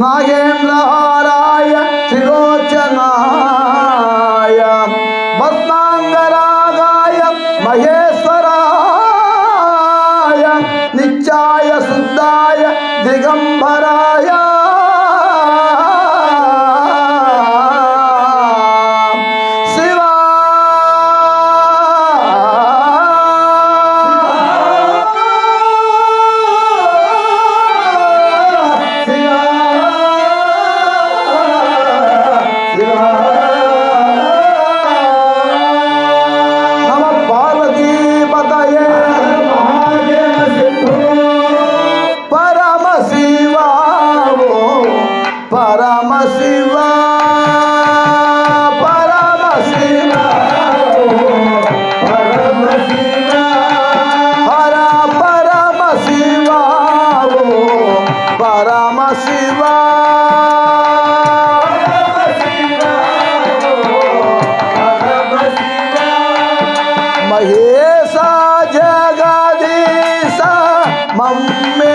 నాగేంద్రహారాయ త్రిలోచనాయ భస్మాంగరాగాయ మహేశ్వరాయ నిత్యాయ శుద్ధాయ దిగంబరాయ పరమ శివ పరమ శివా. హర పరమ శివా పరమ మహేశ జగదీశ మమ్మే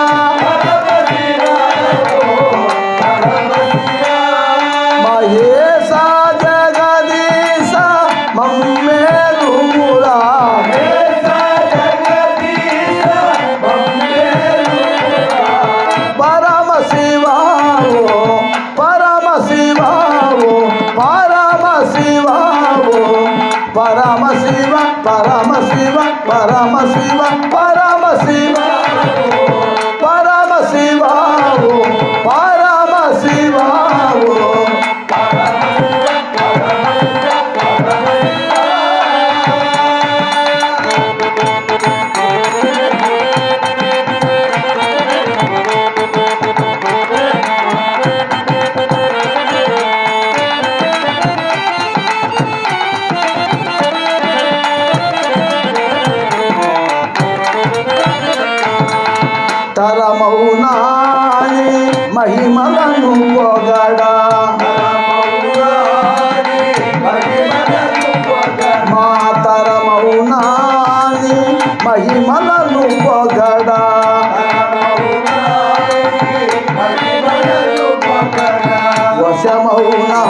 పరమ శివ పరమ శివ పరమ శివ పరమ శివ. మహిమలను పొగడా. మా తరమౌనాని మహిమలను పొగడా. వశమౌనా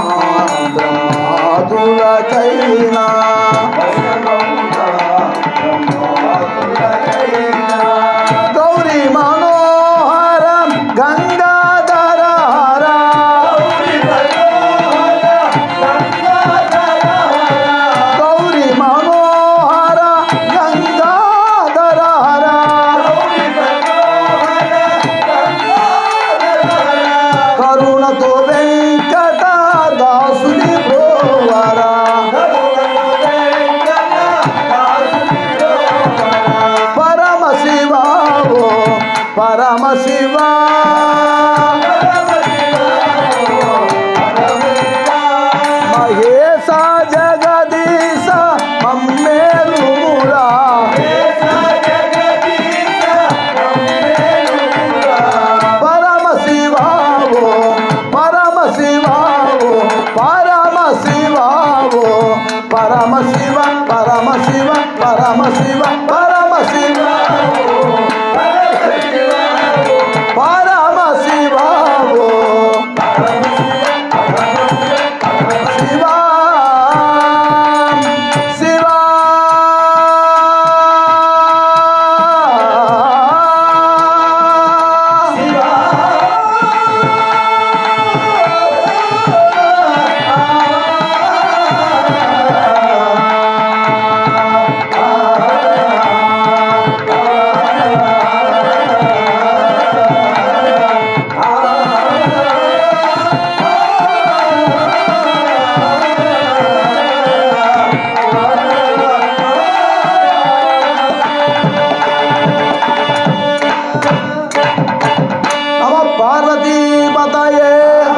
బ్రహ్మాదులకైనా పరమ శివ